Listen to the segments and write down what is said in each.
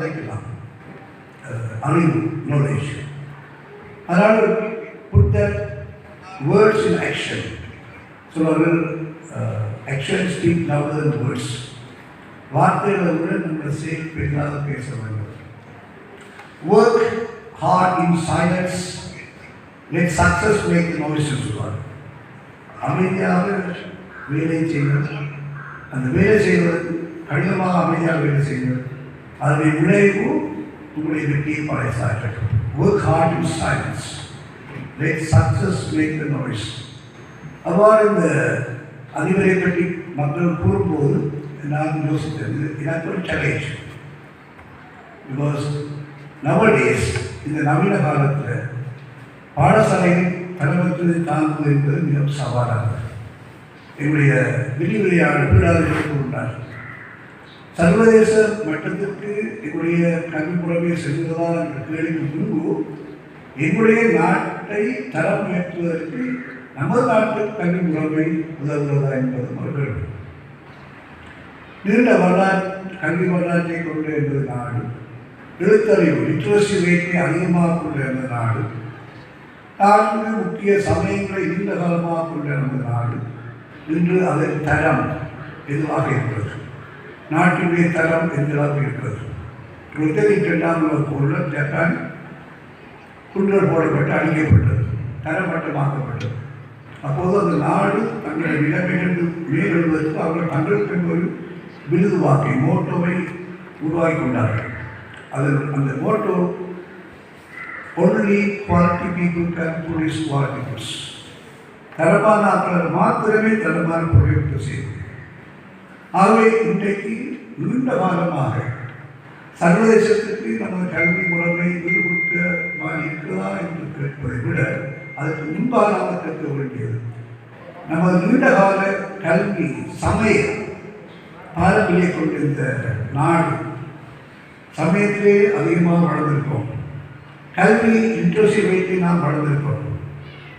வைக்கலாம் அஹ், அறிவு நாலேஜ் அதனால் put that words in action சொல்வார்கள் ஆக்ஷன் ஸ்பீக் லவுடர் வேர்ட்ஸ் வார்த்தைகளை விட நம்ம சேஃப் பெரிதாக பேச வேண்டும். Work hard in silence let success make noise சொல்வார் அமைதியாக வேலை செய்வது அந்த வேலை செய்வது கடினமாக அமைதியாக வேலை செய்வது அதனுடைய விளைவு உங்களுடைய வெற்றியை பழைய work hard in silence let success make the noise அவ்வாறு இந்த அதிபரை பற்றி மக்கள் கூறும்போது நான் யோசித்தது எனக்கு ஒரு சேலஞ்ச் பிகாஸ் நவடேஸ் இந்த நவீன காலத்தில் பாடசாலையில் தலைமைத்துவத்தை தாங்குவது என்பது மிகவும் சவாலாக என்னுடைய விரிவுரையாளர் வீடாளர்கள் உண்டாகும் சர்வதேச மட்டத்திற்கு எங்களுடைய கல்விப்புறமே செல்வதா என்ற கேள்விக்கு முன்பு எங்களுடைய நாட்டை தரம் உயர்த்துவதற்கு நமது நாட்டு கல்வி முறைமை உதவுகிறதா என்பது ஒரு கேள்வி. நீண்ட வரலாற்று கல்வி வரலாற்றை கொண்ட எனது நாடு எழுத்தறிவு லிட்ரஸி ரேட்டை அதிகமாக கொண்ட எனது நாடு நான்கு முக்கிய சமயங்களை நீண்ட காலமாக கொண்ட நமது நாடு இன்று அதன் தரம் எதுவாக இருக்கிறது நாட்டினுடைய தரம் எந்தளவு இருக்கிறது? இருபத்தி இரண்டாம் உலக ஜப்பான் குண்டர் போடப்பட்டு அழிக்கப்பட்டது தரமட்டமாக்கப்பட்டது. அப்போது அந்த நாடு தங்களை நிலைமையிலிருந்து மேலெழுவதற்கு அவர்கள் தங்களுக்கு ஒரு விருது வாக்கை மோட்டோவை உருவாக்கி கொண்டார்கள் அதில் அந்த motto only quality people can produce quality goods தரமான ஆட்கள் மாத்திரமே தரமான பொருட்கள் செய்யும். ஆகவே இன்றைக்கு நீண்ட காலமாக சர்வதேசத்துக்கு நமது கல்வி முறைமை ஈடுபட்டு இருக்கிறதா என்று கேட்பதை விட அதற்கு முன்பாக நாம் கற்க வேண்டியது நமது நீண்டகால கல்வி சமய பாரம்பரிய கொண்டிருந்த நாடு சமயத்திலே அதிகமாக வளர்ந்திருக்கோம். கல்வி இன்ட்ரெஸ்ட் வைத்து நாம் வளர்ந்திருக்கோம்.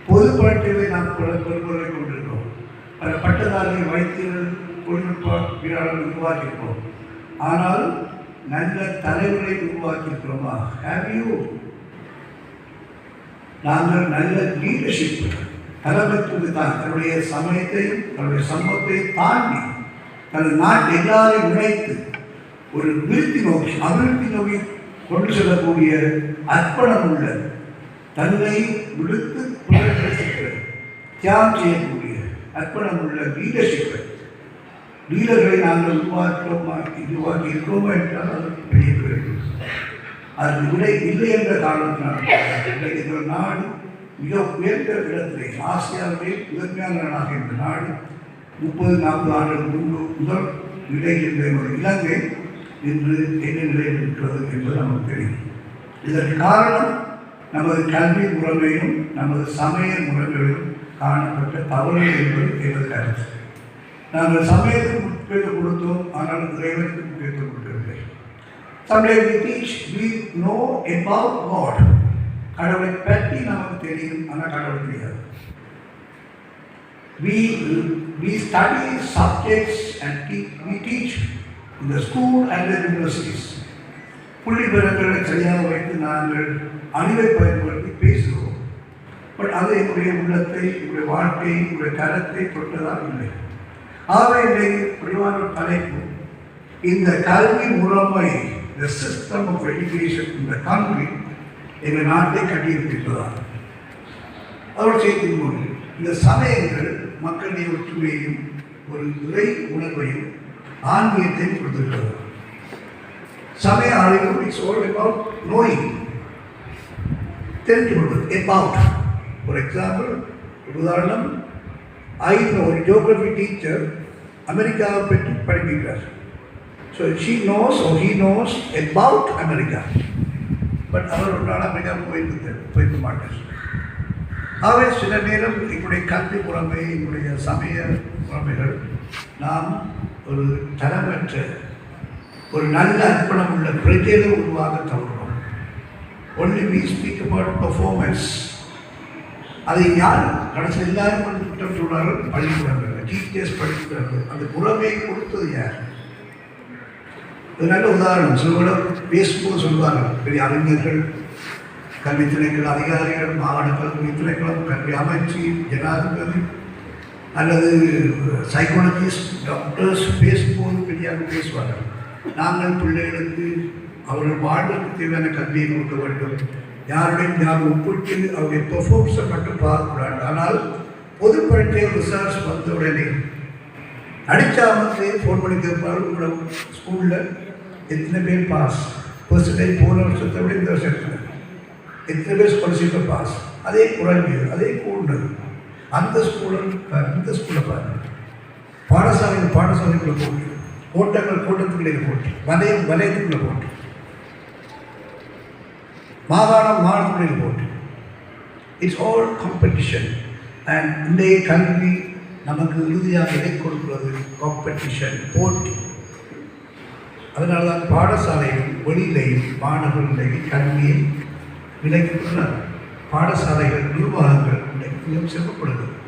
பொது நாம் பெருமுறை கொண்டிருக்கோம் பல பட்டதாரிகள் வைத்தியர்கள் தொழில்நுட்ப வீரர்கள் உருவாக்கியிருக்கிறோம். ஆனால் நல்ல தலைவரை உருவாக்கியிருக்கிறோமா? ஹேவ் யூ நாங்கள் நல்ல லீடர்ஷிப் தலைமைத்துவத்தை தான் தன்னுடைய சமயத்தையும் தன்னுடைய சமூகத்தையும் தாண்டி தனது நாட்டு எல்லாரையும் இணைத்து ஒரு விருத்தி நோக்கி அபிவிருத்தி நோக்கி கொண்டு செல்லக்கூடிய அர்ப்பணம் உள்ள தன்னை விடுத்து புலர்ச்சிக்கு தியாகம் செய்யக்கூடிய அர்ப்பணம் உள்ள லீடர்ஷிப்பை லீடர்களை நாங்கள் உருவாக்கிறோமா உருவாக்கி இருக்கிறோமா என்றால் அது பெரிய வேண்டும் அது விடை இல்லை என்ற காரணத்தினால் இன்றைக்கு இந்த நாடு மிக உயர்ந்த இடத்திலே ஆசியாவிலே முதன்மையான நாடாக இந்த நாடு முப்பது நாற்பது ஆண்டுகள் முன்பு முதல் நிலையில் ஒரு இலங்கை இன்று என்ன நிலையில் இருக்கிறது என்பது நமக்கு தெரியும். இதற்கு காரணம் நமது கல்வி முறைமையும் நமது சமய முறைமையிலும் காணப்பட்ட தவறு என்பது எனது கருத்து. நாங்கள் சமயத்துக்கு முக்கியத்துவம் கொடுத்தோம் ஆனால் இறைவனுக்கு முக்கியத்துவம் கொடுக்கவில்லை. Sometimes we teach we know about God கடவுளை பற்றி நமக்கு தெரியும் ஆனால் கடவுள் தெரியாது. We, we study subjects and te- we teach in the school and the universities. புள்ளி பெறங்களை சரியாக வைத்து நாங்கள் அறிவை பயன்படுத்தி பேசுகிறோம். பட் அது என்னுடைய உள்ளத்தை என்னுடைய வாழ்க்கையை என்னுடைய கரத்தை தொட்டதாக இல்லை. ஆகவே இன்றைக்கு பிரிவான தலைப்பு இந்த கல்வி முறைமை இந்த சிஸ்டம் ஆஃப் எஜுகேஷன் இந்த the எங்கள் நாட்டை கட்டியிருக்கிறதா அவர் செய்தின் போது இந்த சமயங்கள் மக்களுடைய ஒற்றுமையையும் ஒரு இறை உணர்வையும் ஆன்மீகத்தையும் கொடுத்திருக்கிறது. சமய அறிவு இட்ஸ் ஆல் அபவுட் நோயிங் தெரிந்து கொள்வது எபவுட் ஃபார் எக்ஸாம்பிள் உதாரணம் ஐ ஒரு ஜியோகிரபி டீச்சர் அமெரிக்காவை பற்றி படிக்கிறார். So she knows oh he knows about America but அவர் ஒரு நாள் அமெரிக்கா போயிருக்கு போயிருக்க மாட்டார். ஆகவே சில நேரம் எங்களுடைய கல்வி முறைமை எங்களுடைய சமய முறைமைகள் நாம் ஒரு தரமற்ற ஒரு நல்ல அர்ப்பணம் உள்ள பிரஜைகளை உருவாக தவறுகிறோம். Only we speak about performance அதை யார் கடைசி எல்லாரும் வந்து குற்றம் சொல்கிறார்கள் பள்ளிக்கூடங்கள் டீச்சர்ஸ் பள்ளிக்கூடங்கள் அந்த புறமே கொடுத்தது யார்? ஒரு நல்ல உதாரணம் சிலவர்கள் பேசும்போது சொல்வார்கள் பெரிய அறிஞர்கள் கல்வி திணைக்கள அதிகாரிகள் மாகாண கல்வி திணைக்களம் கல்வி அமைச்சு ஜனாதிபதி அல்லது சைக்காலஜிஸ்ட் டாக்டர்ஸ் பேசும்போது பெரியாக பேசுவார்கள். நாங்கள் பிள்ளைகளுக்கு அவர்கள் வாழ்வதற்கு தேவையான கல்வியை கொடுக்க வேண்டும். யாருடையும் யார் ஒப்பிட்டு அவருடைய பெர்ஃபார்மன்ஸை மட்டும் பார்க்கக்கூடாது. ஆனால் பொது பரீட்சை ரிசர்ச் வந்த உடனே அடித்தா வந்து ஃபோன் பண்ணி கேட்பாரு. உங்களோட ஸ்கூலில் எத்தனை பேர் பாஸ் பர்சன்டேஜ் போன வருஷத்தை விட இந்த வருஷத்தில் எத்தனை? பேர் ஸ்காலர்ஷிப்பை பாஸ் அதே குறைஞ்சது அதே கூடுனது அந்த ஸ்கூலில் இந்த ஸ்கூலில் பாருங்கள் பாடசாலைகள் பாடசாலைக்குள்ளே போட்டு கூட்டங்கள் கூட்டத்துக்குள்ளே போட்டு வலயம் வலயத்துக்குள்ளே போட்டு. மாகாணம் மாநிலத்துக்குள்ளே போட்டி. இட்ஸ் ஆல் காம்படிஷன் அண்ட் இன்றைய கல்வி நமக்கு இறுதியாக எதை கொடுக்கிறது? காம்படிஷன் போட்டி. அதனால தான் பாடசாலையும் வெளியிலையும் மாணவர்களிடையே கல்வியை விலக்கிட்டுள்ளனர் பாடசாலைகள் நிர்வாகங்கள் இன்றைக்கு மிகவும் சிறப்படுகிறது